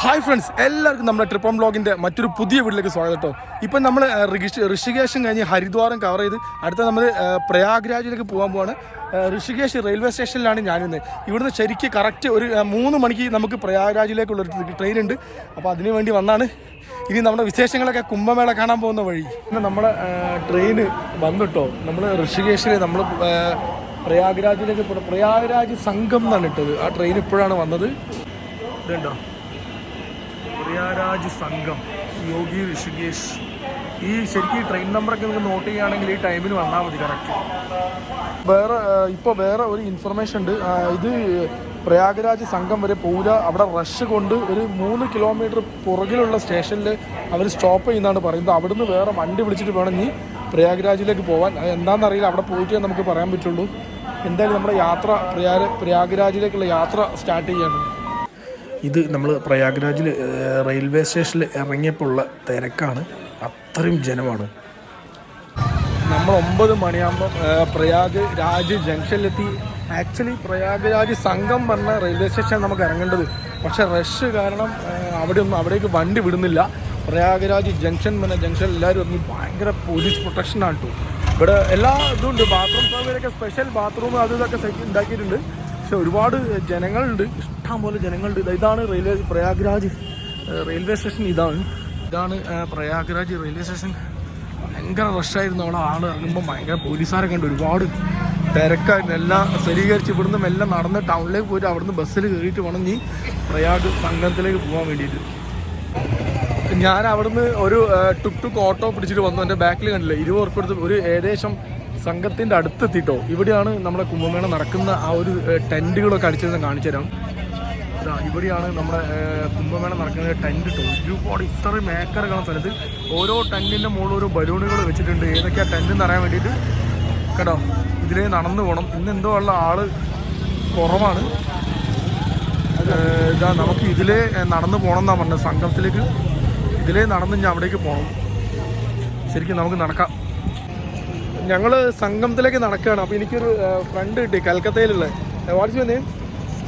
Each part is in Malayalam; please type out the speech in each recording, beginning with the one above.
ഹായ് ഫ്രണ്ട്സ് എല്ലാവർക്കും നമ്മുടെ ട്രിപ്പം ബ്ലോഗിന്റെ മറ്റൊരു പുതിയ വീട്ടിലേക്ക് സ്വാഗതം കേട്ടോ. ഇപ്പം നമ്മൾ ഋഷികേശം കഴിഞ്ഞ് ഹരിദ്വാരം കവർ ചെയ്ത് അടുത്ത നമ്മൾ പ്രയാഗ്രാജിലേക്ക് പോകാൻ പോവാണ്. ഋഷികേശ് റെയിൽവേ സ്റ്റേഷനിലാണ് ഞാനിന്ന്. ഇവിടുന്ന് ശരിക്ക് കറക്റ്റ് ഒരു മൂന്ന് മണിക്ക് നമുക്ക് പ്രയാഗ്രാജിലേക്കുള്ള ഒരു ട്രെയിൻ ഉണ്ട്. അപ്പോൾ അതിനു വേണ്ടി വന്നാണ്. ഇനി നമ്മുടെ വിശേഷങ്ങളൊക്കെ കുംഭമേള കാണാൻ പോകുന്ന വഴി. ഇന്ന് നമ്മുടെ ട്രെയിന് വന്നിട്ടോ നമ്മൾ ഋഷികേശിൽ നമ്മൾ പ്രയാഗ്രാജിലേക്ക് പ്രയാഗ്രാജ് സംഘം എന്നാണ് ഇട്ടത്. ആ ട്രെയിൻ ഇപ്പോഴാണ് വന്നത്. ഇതുണ്ടോ? പ്രിയാരാജ് സംഘം. യോഗി ഋഷികേഷ്. ഈ ശരിക്കും ട്രെയിൻ നമ്പറൊക്കെ നിങ്ങൾക്ക് നോട്ട് ചെയ്യുകയാണെങ്കിൽ ഈ ടൈമിന് വന്നാൽ മതി കറക്റ്റ് വേറെ ഇപ്പോൾ വേറെ ഒരു ഇൻഫർമേഷൻ ഉണ്ട്. ഇത് പ്രയാഗരാജ് സംഘം വരെ പോരാ അവിടെ റഷ് കൊണ്ട് ഒരു മൂന്ന് കിലോമീറ്റർ പുറകിലുള്ള സ്റ്റേഷനിൽ അവർ സ്റ്റോപ്പ് ചെയ്യുന്നതാണ് പറയുന്നത്. അവിടുന്ന് വേറെ വണ്ടി വിളിച്ചിട്ട് വേണം ഇനി പ്രയാഗരാജിലേക്ക് പോകാൻ അത് എന്താണെന്നറിയില്ല. അവിടെ പോയിട്ടേ നമുക്ക് പറയാൻ പറ്റുള്ളൂ. എന്തായാലും നമ്മുടെ യാത്ര പ്രയാഗ പ്രയാഗരാജിലേക്കുള്ള യാത്ര സ്റ്റാർട്ട് ചെയ്യാണ്. ഇത് നമ്മൾ പ്രയാഗ്രാജിൽ റെയിൽവേ സ്റ്റേഷനിൽ ഇറങ്ങിയപ്പോൾ ഉള്ള തിരക്കാണ്. അത്രയും ജനമാണ്. നമ്മൾ ഒമ്പത് മണിയാകുമ്പോൾ പ്രയാഗ് രാജ് ജംഗ്ഷനിലെത്തി. ആക്ച്വലി പ്രയാഗ് രാജ് സംഘം പറഞ്ഞ റെയിൽവേ സ്റ്റേഷനാണ് നമുക്ക് ഇറങ്ങേണ്ടത്. പക്ഷേ റഷ് കാരണം അവിടെ ഒന്നും അവിടേക്ക് വണ്ടി വിടുന്നില്ല. പ്രയാഗ്രാജ് ജംഗ്ഷൻ പറഞ്ഞ ജംഗ്ഷൻ എല്ലാവരും ഒന്നും ഭയങ്കര പോലീസ് പ്രൊട്ടക്ഷനാണ് കേട്ടോ. ഇവിടെ എല്ലാ ഇതും ഉണ്ട്. ബാത്റൂം സൗകര്യമൊക്കെ സ്പെഷ്യൽ ബാത്റൂം അത് ഇതൊക്കെ ഉണ്ടാക്കിയിട്ടുണ്ട്. പക്ഷെ ഒരുപാട് ജനങ്ങളുണ്ട്. ഇഷ്ടം പോലെ ജനങ്ങളുടെ ഇത്. ഇതാണ് റെയിൽവേ പ്രയാഗ്രാജ് റെയിൽവേ സ്റ്റേഷൻ ഇതാണ്. ഇതാണ് പ്രയാഗ്രാജ് റെയിൽവേ സ്റ്റേഷൻ. ഭയങ്കര റഷായിരുന്നു അവിടെ ആൾ ഇറങ്ങുമ്പോൾ ഭയങ്കര പോലീസുകാരെ കണ്ട് ഒരുപാട് തിരക്കായിരുന്നു. എല്ലാം സ്ഥിരീകരിച്ച് ഇവിടുന്ന് മെല്ലെ നടന്ന് ടൗണിലേക്ക് പോയിട്ട് അവിടുന്ന് ബസ്സിൽ കയറിയിട്ട് വേണം നീ പ്രയാഗ് സംഘത്തിലേക്ക് പോകാൻ വേണ്ടിയിട്ട്. ഞാൻ അവിടുന്ന് ഒരു ടുക് ടുക്ക് ഓട്ടോ പിടിച്ചിട്ട് വന്നു. എന്റെ ബാക്കിൽ കണ്ടില്ല? ഇരുപത് ഉറുപ്പ് എടുത്ത് ഒരു ഏകദേശം സംഘത്തിന്റെ അടുത്തെത്തിട്ടോ. ഇവിടെയാണ് നമ്മുടെ കുംഭമേള നടക്കുന്ന ആ ഒരു ടെന്റുകളൊക്കെ അടിച്ചതെന്ന് കാണിച്ചു തരാം ഇവിടെയാണ് നമ്മുടെ കുംഭമേളം കുംഭമേള നടക്കുന്ന ടെന്റ് ഇട്ടോ ഒരുപാട് ഇത്രയും മേക്കർ കാണുന്ന സ്ഥലത്ത് ഓരോ ടെന്റിന്റെ മുകളിൽ ഓരോ ബലൂണുകൾ വെച്ചിട്ടുണ്ട്. ഏതൊക്കെയാണ് ടെന്റ് എന്ന് അറിയാൻ വേണ്ടിയിട്ട്. കേട്ടോ ഇതിലേ നടന്നു പോകണം ഇന്ന് എന്തോ ഉള്ള ആൾ കുറവാണ്. ഇതാ നമുക്ക് ഇതിലേ നടന്നു പോകണം എന്നാണ് പറഞ്ഞത് സംഘത്തിലേക്ക്. ഇതിലേ നടന്ന് ഞാൻ അവിടേക്ക് പോകണം ശരിക്കും നമുക്ക് നടക്കാം. ഞങ്ങൾ സംഘത്തിലേക്ക് നടക്കുകയാണ്. അപ്പോൾ എനിക്കൊരു ഫ്രണ്ട് കിട്ടി കൽക്കത്തയിലുള്ള. What's you name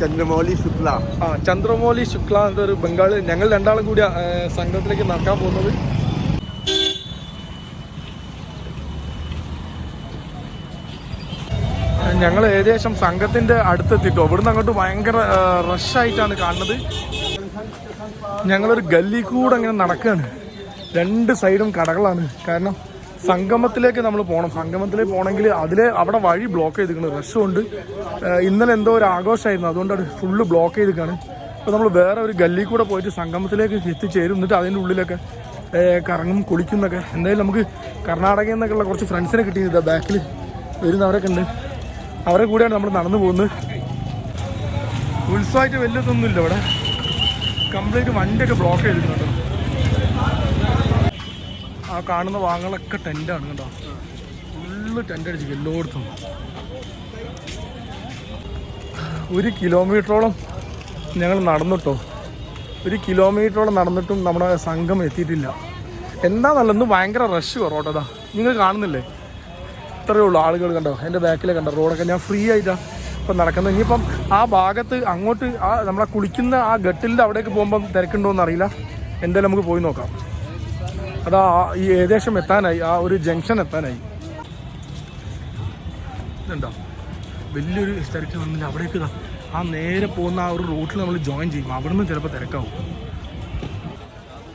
Chandramouli Shukla. ആ ചന്ദ്രമൗലി ശുക്ല എന്നൊരു ബംഗാളി. ഞങ്ങൾ രണ്ടാളും കൂടി സംഘത്തിലേക്ക് നടക്കാൻ പോകുന്നത്. ഞങ്ങൾ ഏകദേശം സംഘത്തിന്റെ അടുത്തെത്തിട്ടോ. ഇവിടുന്ന് അങ്ങോട്ട് ഭയങ്കര റഷായിട്ടാണ് കാണുന്നത്. ഞങ്ങളൊരു ഗല്ലി കൂടെ അങ്ങനെ നടക്കുകയാണ് രണ്ട് സൈഡും കടകളാണ്. കാരണം സംഗമത്തിലേക്ക് നമ്മൾ പോകണം സംഗമത്തിലേക്ക് പോകണമെങ്കിൽ അതിലെ അവിടെ വഴി ബ്ലോക്ക് ചെയ്തിരിക്കുന്നത് റഷ് കൊണ്ട് ഇന്നലെ എന്തോ ഒരു ആഘോഷമായിരുന്നു. അതുകൊണ്ട് അത് ഫുള്ള് ബ്ലോക്ക് ചെയ്തിരിക്കുകയാണ്. അപ്പോൾ നമ്മൾ വേറെ ഒരു ഗല്ലി കൂടെ പോയിട്ട് സംഗമത്തിലേക്ക് എത്തിച്ചേരും. എന്നിട്ട് അതിന്റെ ഉള്ളിലൊക്കെ കറങ്ങും കുളിക്കുന്നൊക്കെ എന്തായാലും നമുക്ക് കർണാടകയിൽ നിന്നൊക്കെയുള്ള കുറച്ച് ഫ്രണ്ട്സിനെ കിട്ടിയിട്ടുണ്ട്. ബാക്കിൽ വരുന്നവരൊക്കെ ഉണ്ട്. അവരെ കൂടെയാണ് നമ്മൾ നടന്നു പോകുന്നത്. ഉത്സവമായിട്ട് വലിയതൊന്നുമില്ല ഇവിടെ. കംപ്ലീറ്റ് വണ്ടിയൊക്കെ ബ്ലോക്ക് ചെയ്തിട്ടുണ്ട്. ആ കാണുന്ന വാങ്ങലൊക്കെ ടെന്റാണ് കേട്ടോ ഫുള്ള് ടെന്റ് അടിച്ചു എല്ലായിടത്തും. ഒരു കിലോമീറ്ററോളം ഞങ്ങൾ നടന്നിട്ടോ ഒരു കിലോമീറ്ററോളം നടന്നിട്ടും നമ്മുടെ സംഘം എത്തിയിട്ടില്ല. എന്താണെന്നല്ല ഭയങ്കര റഷ് കുറവട്ടതാ നിങ്ങൾ കാണുന്നില്ലേ? ഇത്രയേ ഉള്ളൂ ആളുകൾ കണ്ടോ? എന്റെ ബാക്കിലെ കണ്ടോ? റോഡൊക്കെ ഞാൻ ഫ്രീ ആയിട്ടാണ് ഇപ്പം നടക്കുന്നത്. ഇനിയിപ്പം ആ ഭാഗത്ത് അങ്ങോട്ട് ആ നമ്മളെ കുളിക്കുന്ന ആ ഗട്ടിലിന്റെ അവിടേക്ക് പോകുമ്പം തിരക്കുണ്ടോ എന്നറിയില്ല എന്തായാലും നമുക്ക് പോയി നോക്കാം. അതാ ഈ ഏകദേശം എത്താനായി ആ ഒരു ജംഗ്ഷൻ എത്താനായി. ഇതുണ്ടോ? വലിയൊരു തിരക്ക് വന്നില്ല. അവിടേക്ക് ആ നേരെ പോകുന്ന ആ ഒരു റൂട്ടിൽ നമ്മൾ ജോയിൻ ചെയ്യും. അവിടെ നിന്ന് ചിലപ്പോൾ തിരക്കാവും.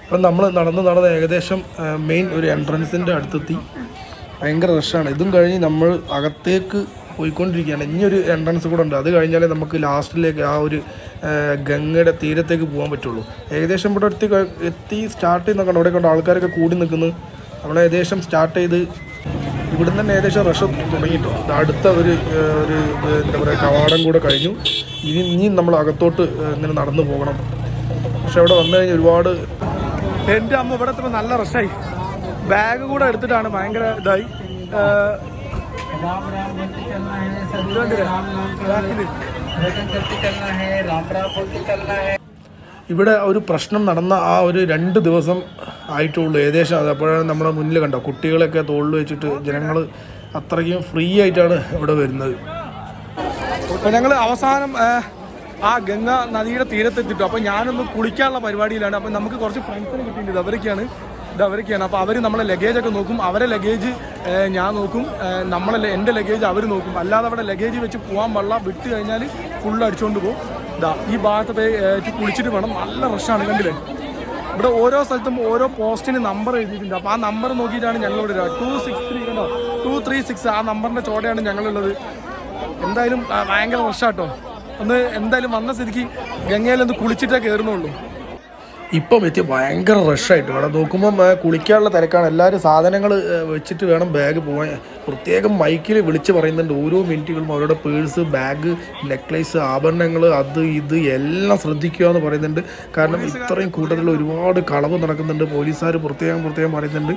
അപ്പം നമ്മൾ നടന്ന് നടന്ന് ഏകദേശം മെയിൻ ഒരു എൻട്രൻസിന്റെ അടുത്തെത്തി. ഭയങ്കര റഷാണ് ഇതും കഴിഞ്ഞ് നമ്മൾ അകത്തേക്ക് പോയിക്കൊണ്ടിരിക്കുകയാണ്. ഇനിയൊരു എൻട്രൻസ് കൂടെ ഉണ്ട്. അത് കഴിഞ്ഞാലേ നമുക്ക് ലാസ്റ്റിലേക്ക് ആ ഒരു ഗംഗയുടെ തീരത്തേക്ക് പോകാൻ പറ്റുള്ളൂ. ഏകദേശം ഇവിടെ എത്തി എത്തി സ്റ്റാർട്ട് ചെയ്യുന്ന കണ്ടോ? അവിടെ കൊണ്ട്? ആൾക്കാരൊക്കെ കൂടി നിൽക്കുന്നു. നമ്മൾ ഏകദേശം സ്റ്റാർട്ട് ചെയ്ത് ഇവിടുന്ന് തന്നെ ഏകദേശം റഷ് തുടങ്ങിയിട്ടോ. അടുത്ത ഒരു ഒരു എന്താ പറയുക കവാടം കൂടെ കഴിഞ്ഞു. ഇനി ഇനിയും നമ്മൾ അകത്തോട്ട് ഇങ്ങനെ നടന്നു പോകണം. പക്ഷെ അവിടെ വന്നു കഴിഞ്ഞാൽ ഒരുപാട് എന്റെ അമ്മ ഇവിടെ നല്ല റഷായി ബാഗ് കൂടെ എടുത്തിട്ടാണ് ഭയങ്കര ഇതായി. ഇവിടെ ഒരു പ്രശ്നം നടന്ന ആ ഒരു രണ്ട് ദിവസം ആയിട്ടുള്ളൂ. ഏകദേശം അത് അപ്പോഴാണ് നമ്മുടെ മുന്നിൽ കണ്ടോ? കുട്ടികളൊക്കെ തോളിൽ വെച്ചിട്ട് ജനങ്ങൾ അത്രയ്ക്കും ഫ്രീ ആയിട്ടാണ് ഇവിടെ വരുന്നത്. ഞങ്ങൾ അവസാനം ആ, ആ ഗംഗ നദിയുടെ തീരത്തെത്തിട്ടു. അപ്പോൾ ഞാനൊന്ന് കുളിക്കാനുള്ള പരിപാടിയിലാണ്. അപ്പോൾ നമുക്ക് കുറച്ച് ഫ്രണ്ട്സിനെ കിട്ടിയിട്ടുണ്ട്. അവരൊക്കെയാണ് ഇത് അവരൊക്കെയാണ് അപ്പോൾ അവർ നമ്മളെ ലഗേജൊക്കെ നോക്കും. അവരെ ലഗേജ് ഞാൻ നോക്കും. നമ്മളെ എന്റെ ലഗേജ് അവർ നോക്കും. അല്ലാതെ അവിടെ ലഗേജ് വെച്ച് പോകാൻ പാടില്ല വിട്ട് കഴിഞ്ഞാൽ ഫുള്ള് അടിച്ചുകൊണ്ട് പോകും. ഇതാ ഈ ഭാഗത്ത് പോയി കുളിച്ചിട്ട് വേണം നല്ല റഷാണ് കണ്ടില്ലേ? ഇവിടെ ഓരോ സ്ഥലത്തും ഓരോ പോസ്റ്റിന് നമ്പർ എഴുതിയിട്ടുണ്ട്. അപ്പോൾ ആ നമ്പർ നോക്കിയിട്ടാണ് ഞങ്ങളിവിടെ ടു സിക്സ് ത്രീ കണ്ടോ? ടു ത്രീ സിക്സ് ആ നമ്പറിന്റെ ചോടയാണ് ഞങ്ങളുള്ളത്. എന്തായാലും ഭയങ്കര റഷാട്ടോ ഒന്ന് എന്തായാലും വന്ന സ്ഥിതിക്ക് ഗംഗയിലൊന്ന് കുളിച്ചിട്ടേ കയറുന്നുള്ളൂ ഇപ്പം എത്തി ഭയങ്കര റഷായിട്ട് ഇവിടെ നോക്കുമ്പം കുളിക്കാനുള്ള തിരക്കാണ്. എല്ലാവരും സാധനങ്ങൾ വെച്ചിട്ട് വേണം ബാഗ് പോകാൻ പ്രത്യേകം മൈക്കിൽ വിളിച്ച് പറയുന്നുണ്ട്. ഓരോ മിനിറ്റുകളും അവരുടെ പേഴ്സ് ബാഗ് നെക്ലേസ് ആഭരണങ്ങൾ അത് ഇത് എല്ലാം ശ്രദ്ധിക്കുക എന്ന് പറയുന്നുണ്ട്. കാരണം ഇത്രയും കൂട്ടത്തിൽ ഒരുപാട് കളവ് നടക്കുന്നുണ്ട്. പോലീസുകാർ പ്രത്യേകം പ്രത്യേകം പറയുന്നുണ്ട്.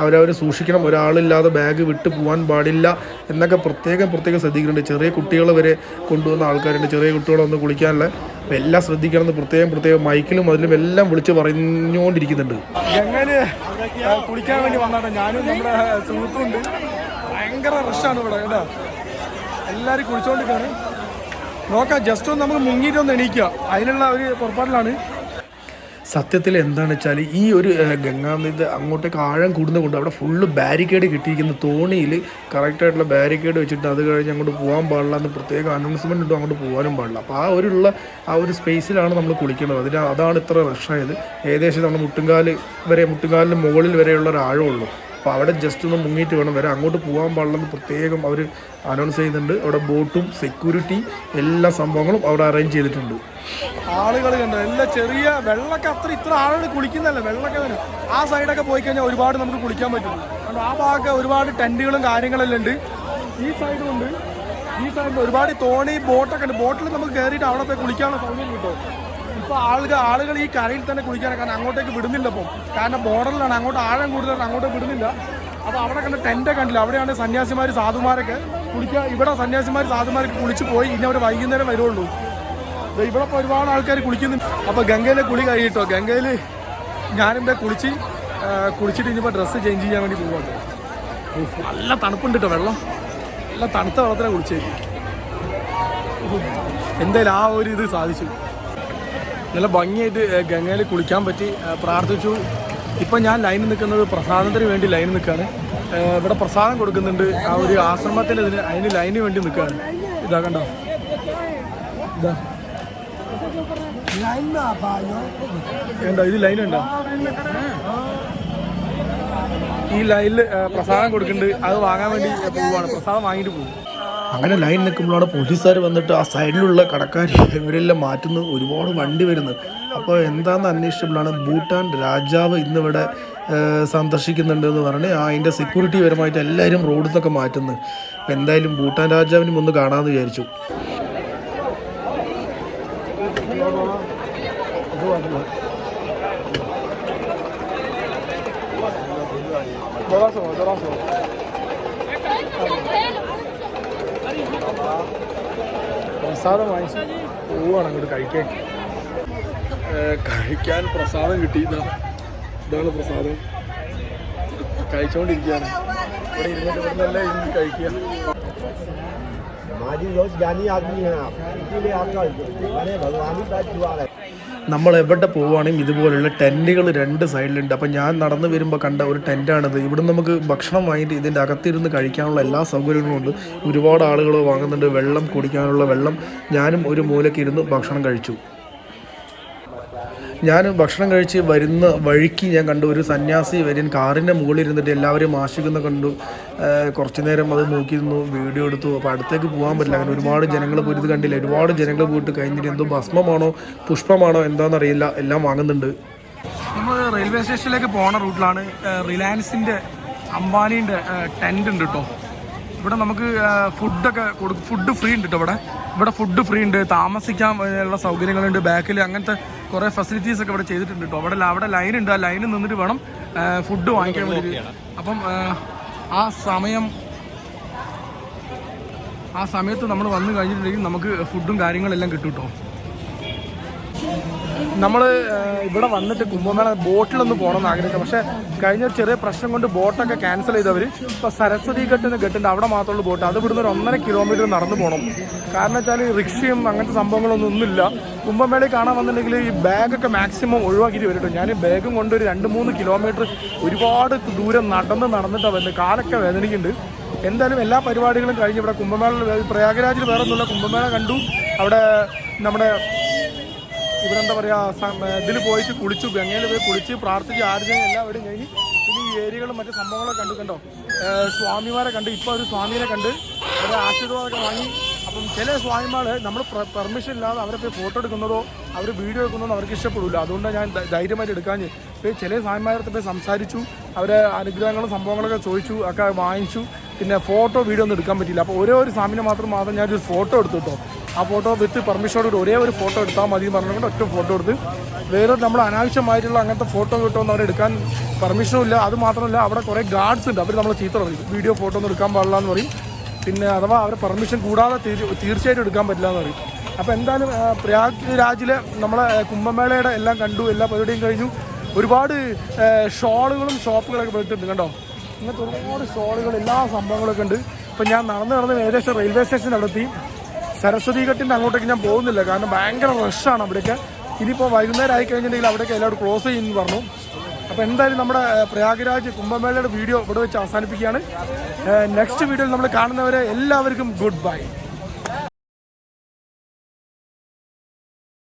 അവരവർ സൂക്ഷിക്കണം. ഒരാളില്ലാതെ ബാഗ് വിട്ട് പോകാൻ പാടില്ല എന്നൊക്കെ പ്രത്യേകം പ്രത്യേകം ശ്രദ്ധിക്കുന്നുണ്ട്. ചെറിയ കുട്ടികൾ വരെ കൊണ്ടുവന്ന ആൾക്കാരുണ്ട്. ചെറിയ കുട്ടികളൊന്ന് കുളിക്കാനുള്ള അപ്പം എല്ലാം ശ്രദ്ധിക്കണം എന്ന് പ്രത്യേകം പ്രത്യേകം മൈക്കിലും അതിലും എല്ലാം വിളിച്ച് പറഞ്ഞുകൊണ്ടിരിക്കുന്നുണ്ട്. എങ്ങനെ കുളിക്കാൻ വേണ്ടി വന്നാട്ടെ. ഞാനും നമ്മുടെ സുഹൃത്തുണ്ട് ഭയങ്കര റഷാണ് ഇവിടെ കേട്ടോ. എല്ലാവരും കുളിച്ചോണ്ടിരിക്കാണ്. നോക്കാം ജസ്റ്റ് ഒന്ന് നമുക്ക് മുങ്ങിയിട്ടൊന്ന് എണീക്കുക. അതിനുള്ള ഒരു പുറപ്പാടിലാണ്. സത്യത്തിൽ എന്താണെന്ന് വെച്ചാൽ ഈ ഒരു ഗംഗാനദി അങ്ങോട്ടേക്ക് ആഴം കൂടുന്ന കൊണ്ട് അവിടെ ഫുള്ള് ബാരിക്കേഡ് കിട്ടിയിരിക്കുന്ന. തോണിയിൽ കറക്റ്റായിട്ടുള്ള ബാരിക്കേഡ് വെച്ചിട്ട് അത് കഴിഞ്ഞ് അങ്ങോട്ട് പോകാൻ പാടില്ല എന്ന് പ്രത്യേക അനൗൺസ്മെന്റ് ഉണ്ടോ അങ്ങോട്ട് പോകാനും പാടില്ല. അപ്പോൾ ആ ഒരു ഉള്ള ആ ഒരു സ്പേസിലാണ് നമ്മൾ കുളിക്കുന്നത്. അതിന് അതാണ് ഇത്ര റഷായത് ഏകദേശം നമ്മൾ മുട്ടുംകാൽ വരെ മുട്ടുംകാലിന് മുകളിൽ വരെയുള്ള ഒരു ആഴമുള്ളൂ അപ്പോൾ അവിടെ ജസ്റ്റ് ഒന്ന് മുങ്ങിയിട്ട് വേണം വരാം അങ്ങോട്ട് പോകാൻ പാടില്ലെന്ന് പ്രത്യേകം അവർ അനൗൺസ് ചെയ്യുന്നുണ്ട്. അവിടെ ബോട്ടും സെക്യൂരിറ്റി എല്ലാ സംഭവങ്ങളും അവിടെ അറേഞ്ച് ചെയ്തിട്ടുണ്ട്. ആളുകൾ കണ്ടോ? എല്ലാ ചെറിയ വെള്ളമൊക്കെ അത്ര ഇത്ര ആളുകൾ കുളിക്കുന്നതല്ല? വെള്ളമൊക്കെ വരും. ആ സൈഡൊക്കെ പോയി കഴിഞ്ഞാൽ ഒരുപാട് നമുക്ക് കുളിക്കാൻ പറ്റും. ആ ഭാഗമൊക്കെ ഒരുപാട് ടെന്റുകളും കാര്യങ്ങളെല്ലാം ഉണ്ട്. ഈ സൈഡും ഉണ്ട്. ഈ സൈഡിൽ ഒരുപാട് തോണി ബോട്ടൊക്കെ ഉണ്ട്. ബോട്ടിൽ നമുക്ക് കയറിയിട്ട് അവിടെ പോയി കുളിക്കാനുള്ള സൗകര്യം കിട്ടും. ഇപ്പൊ ആളുകൾ ആളുകൾ ഈ കരയിൽ തന്നെ കുളിക്കാനാണ് കാരണം അങ്ങോട്ടേക്ക് വിടുന്നില്ല അപ്പം കാരണം ബോർഡറിലാണ് അങ്ങോട്ട് ആഴം കൂടുതലാണ് അങ്ങോട്ട് വിടുന്നില്ല. അപ്പോൾ അവിടെ കണ്ട ടെന്റെ കണ്ടില്ല? അവിടെയാണ് സന്യാസിമാർ സാധുമാരൊക്കെ കുളിക്കുക ഇവിടെ സന്യാസിമാർ സാധുമാരൊക്കെ കുളിച്ച് പോയി. ഇനി അവർ വൈകുന്നേരം വരുള്ളൂ ഇവിടെ ഇപ്പോൾ ഒരുപാട് ആൾക്കാർ കുളിക്കുന്നുണ്ട്. അപ്പോൾ ഗംഗയിലെ കുളി കഴിയിട്ടോ ഗംഗയിൽ ഞാനിവിടെ കുളിച്ച് കുളിച്ചിട്ട് ഇനിയിപ്പോൾ ഡ്രസ്സ് ചേഞ്ച് ചെയ്യാൻ വേണ്ടി പോവാട്ടോ നല്ല തണുപ്പുണ്ട് കേട്ടോ വെള്ളം. നല്ല തണുത്ത വെള്ളത്തിലാണ് കുളിച്ചേക്ക് എന്തായാലും ആ ഒരു ഇത് സാധിച്ചു. നല്ല ഭംഗിയായിട്ട് ഗംഗയിൽ കുളിക്കാൻ പറ്റി. പ്രാർത്ഥിച്ചു. ഇപ്പം ഞാൻ ലൈനിൽ നിൽക്കുന്നത് പ്രസാദത്തിന് വേണ്ടി ലൈൻ നിൽക്കുകയാണ്. ഇവിടെ പ്രസാദം കൊടുക്കുന്നുണ്ട്. ആ ഒരു ആശ്രമത്തിന്റെ ഇതിന് അതിന് ലൈനിന് വേണ്ടി നിൽക്കുകയാണ്. ഇതാ കണ്ടോ? ഇതാ. ഇത് ലൈൻ ഉണ്ടോ? ഈ ലൈനിൽ പ്രസാദം കൊടുക്കുന്നുണ്ട്. അത് വാങ്ങാൻ വേണ്ടി പോവാണ് പ്രസാദം വാങ്ങിയിട്ട് പോകും അങ്ങനെ ലൈൻ നിൽക്കുമ്പോഴാണ് പോലീസുകാർ വന്നിട്ട് ആ സൈഡിലുള്ള കടക്കാർ ഇവരെല്ലാം മാറ്റുന്നത്. ഒരുപാട് വണ്ടി വരുന്നത്. അപ്പോൾ എന്താണെന്ന് അന്വേഷിച്ചപ്പോഴാണ് ഭൂട്ടാൻ രാജാവ് ഇന്നിവിടെ സന്ദർശിക്കുന്നുണ്ട് എന്ന് പറഞ്ഞ് ആ അതിന്റെ സെക്യൂരിറ്റി പരമായിട്ട് എല്ലാവരും റോഡിൽ നിന്നൊക്കെ മാറ്റുന്നത് അപ്പോൾ എന്തായാലും ഭൂട്ടാൻ രാജാവിനും ഒന്ന് കാണാമെന്ന് വിചാരിച്ചു. പ്രസാദം വാങ്ങിച്ചു. പോവാണ് അങ്ങോട്ട് കഴിക്കാൻ. കഴിക്കാൻ പ്രസാദം കിട്ടി ഇതാ ഇതാണ് പ്രസാദം. കഴിച്ചോണ്ടിരിക്കുകയാണ്. ഇവിടെ ഇരുന്നിട്ട് ഇവിടുന്നല്ലേ ഇന്ന് കഴിക്കുക. ആദ്യം ആദ്മി ഹേ ആപ്പ് ഇസിലിയേ ആപ്പ് ഭഗവാൻ നമ്മൾ എവിടെ പോവുകയാണെങ്കിൽ ഇതുപോലുള്ള ടെന്റുകൾ രണ്ട് സൈഡിലുണ്ട്. അപ്പം ഞാൻ നടന്നു വരുമ്പോൾ കണ്ട ഒരു ടെന്റാണിത് ഇവിടെ നമുക്ക് ഭക്ഷണം വാങ്ങിയിട്ട് ഇതിന്റെ അകത്തിരുന്ന് കഴിക്കാനുള്ള എല്ലാ സൗകര്യങ്ങളും ഉണ്ട്. ഒരുപാട് ആളുകൾ വാങ്ങുന്നുണ്ട്. വെള്ളം കുടിക്കാനുള്ള വെള്ളം. ഞാനും ഒരു മൂലയ്ക്ക് ഇരുന്ന് ഭക്ഷണം കഴിച്ചു. ഞാൻ ഭക്ഷണം കഴിച്ച് വരുന്ന വഴിക്ക് ഞാൻ കണ്ടു ഒരു സന്യാസി വര്യൻ കാറിന്റെ മുകളിൽ ഇരുന്നിട്ട് എല്ലാവരും ആശിക്കുന്ന കണ്ടു. കുറച്ച് നേരം അത് നോക്കിയിരുന്നു വീഡിയോ എടുത്തു. അപ്പോൾ അടുത്തേക്ക് പോകാൻ പറ്റില്ല. അങ്ങനെ ഒരുപാട് ജനങ്ങൾ പോയി ഇത് കണ്ടില്ല. ഒരുപാട് ജനങ്ങൾ പോയിട്ട് കഴിഞ്ഞിട്ട് എന്തോ ഭസ്മമാണോ പുഷ്പമാണോ എന്താണെന്നറിയില്ല എല്ലാം വാങ്ങുന്നുണ്ട്. നമ്മൾ റെയിൽവേ സ്റ്റേഷനിലേക്ക് പോണ റൂട്ടിലാണ് റിലയൻസിന്റെ അംബാനീന്റെ ടെന്റ് ഉണ്ട് കേട്ടോ ഇവിടെ നമുക്ക് ഫുഡൊക്കെ കൊടുക്കും ഫുഡ് ഫ്രീ ഉണ്ട് കേട്ടോ ഇവിടെ. ഇവിടെ ഫുഡ് ഫ്രീ ഉണ്ട് താമസിക്കാൻ ഉള്ള സൗകര്യങ്ങളുണ്ട് ബാക്കിൽ അങ്ങനത്തെ കുറേ ഫെസിലിറ്റീസ് ഒക്കെ ഇവിടെ ചെയ്തിട്ടുണ്ട് കേട്ടോ അവിടെ അവിടെ ലൈൻ ഉണ്ട്. ആ ലൈനിൽ നിന്നിട്ട് വേണം ഫുഡ് വാങ്ങിക്കാൻ വേണ്ടി അപ്പം ആ, സമയം ആ സമയത്ത് നമ്മൾ വന്നു കഴിഞ്ഞിട്ടുണ്ടെങ്കിൽ നമുക്ക് ഫുഡും കാര്യങ്ങളെല്ലാം കിട്ടും കേട്ടോ നമ്മൾ ഇവിടെ വന്നിട്ട് കുംഭമേള ബോട്ടിലൊന്ന് പോകണമെന്ന് ആഗ്രഹിക്കാം. പക്ഷേ കഴിഞ്ഞ ഒരു ചെറിയ പ്രശ്നം കൊണ്ട് ബോട്ടൊക്കെ ക്യാൻസൽ ചെയ്തവർ ഇപ്പോൾ സരസ്വതി ഘട്ട് എന്ന് ഘട്ടുണ്ട് അവിടെ മാത്രമുള്ള ബോട്ട്. അത് ഇവിടുന്ന് ഒരു ഒന്നര കിലോമീറ്റർ നടന്നു പോകണം കാരണം വെച്ചാൽ റിക്ഷയും അങ്ങനത്തെ സംഭവങ്ങളൊന്നും ഒന്നുമില്ല. കുംഭമേളയിൽ കാണാൻ വന്നിട്ടുണ്ടെങ്കിൽ ഈ ബാഗൊക്കെ മാക്സിമം ഒഴിവാക്കിയിട്ട് വരും ഞാൻ ബാഗും കൊണ്ട് ഒരു രണ്ട് മൂന്ന് കിലോമീറ്റർ ഒരുപാട് ദൂരം നടന്ന് നടന്നിട്ടാണ് വരുന്നത്. കാലൊക്കെ വേദനിക്കുന്നുണ്ട്. എന്തായാലും എല്ലാ പരിപാടികളും കഴിഞ്ഞ് ഇവിടെ കുംഭമേള പ്രയാഗരാജിൽ വേറെ ഒന്നുമില്ല കുംഭമേള കണ്ടു. അവിടെ നമ്മുടെ ഇവിടെ എന്താ പറയുക ഇതിൽ പോയിട്ട് കുളിച്ചു ഗംഗയിൽ പോയി കുളിച്ച് പ്രാർത്ഥിച്ച് ആർജനം എല്ലാവരും കഴിഞ്ഞ് പിന്നെ ഈ ഏരിയകളും മറ്റു സംഭവങ്ങളൊക്കെ കണ്ടു കണ്ടോ? സ്വാമിമാരെ കണ്ട് ഇപ്പോൾ ഒരു സ്വാമിനെ കണ്ട് അവരെ ആശീർവാദമൊക്കെ വാങ്ങി. അപ്പം ചില സ്വാമിമാർ നമ്മൾ പെർമിഷൻ ഇല്ലാതെ അവരെ പോയി ഫോട്ടോ എടുക്കുന്നതോ അവർ വീഡിയോ എടുക്കുന്നതോ അവർക്ക് ഇഷ്ടപ്പെടില്ല അതുകൊണ്ടാണ് ഞാൻ ധൈര്യമായിട്ട് എടുക്കാൻ ഇപ്പോൾ ചില സ്വാമിമാരത്തെ പോയി സംസാരിച്ചു അവരെ അനുഗ്രഹങ്ങളും സംഭവങ്ങളൊക്കെ ചോദിച്ചു ഒക്കെ വാങ്ങിച്ചു. പിന്നെ ഫോട്ടോ വീഡിയോ ഒന്നും എടുക്കാൻ പറ്റില്ല അപ്പോൾ ഒരേ ഒരു സ്വാമിനെ മാത്രം മാത്രം ഞാനൊരു ഫോട്ടോ എടുത്തു കേട്ടോ ആ ഫോട്ടോ വിത്ത് പെർമിഷനോട് ഒരേ ഒരു ഫോട്ടോ എടുത്താൽ മതി എന്ന് പറഞ്ഞുകൊണ്ട് ഒറ്റ ഫോട്ടോ എടുത്ത്. വേറെ നമ്മൾ അനാവശ്യമായിട്ടുള്ള അങ്ങനത്തെ ഫോട്ടോ കിട്ടുമെന്ന് അവർ എടുക്കാൻ പെർമിഷനും ഇല്ല. അത് മാത്രമല്ല അവിടെ കുറേ ഗാർഡ്സ് ഉണ്ട്. അവർ നമ്മൾ ചീത്ത പറയും. വീഡിയോ ഫോട്ടോ ഒന്നും എടുക്കാൻ പാടില്ല എന്ന് പറയും. പിന്നെ അഥവാ അവരെ പെർമിഷൻ കൂടാതെ തീർ- തീർച്ചയായിട്ടും എടുക്കാൻ പറ്റില്ല എന്ന് പറയും. അപ്പോൾ എന്തായാലും പ്രയാഗ് രാജിലെ നമ്മളെ കുംഭമേളയുടെ എല്ലാം കണ്ടു. എല്ലാ പരിപാടിയും കഴിഞ്ഞു. ഒരുപാട് ഷോളുകളും ഷോപ്പുകളൊക്കെ പോയിട്ടുണ്ട് കണ്ടോ? ഇങ്ങനത്തെ ഒരുപാട് ഷോളുകൾ എല്ലാ സംഭവങ്ങളൊക്കെ ഉണ്ട്. ഇപ്പം ഞാൻ നടന്ന് നടന്ന് ഏകദേശം റെയിൽവേ സ്റ്റേഷൻ അവിടെ എത്തി സരസ്വതി ഘട്ടിന്റെ അങ്ങോട്ടേക്ക് ഞാൻ പോകുന്നില്ല. കാരണം ഭയങ്കര റഷാണ് അവിടേക്ക്. ഇനിയിപ്പോൾ വൈകുന്നേരം ആയി കഴിഞ്ഞിട്ടുണ്ടെങ്കിൽ അവിടേക്ക് എല്ലാവരും ക്ലോസ് ചെയ്യുമെന്ന് പറഞ്ഞു. അപ്പോൾ എന്തായാലും നമ്മുടെ പ്രയാഗരാജ് കുംഭമേളയുടെ വീഡിയോ ഇവിടെ വെച്ച് അവസാനിപ്പിക്കുകയാണ്. നെക്സ്റ്റ് വീഡിയോയിൽ നമ്മൾ കാണുന്നവരെ എല്ലാവർക്കും ഗുഡ് ബൈ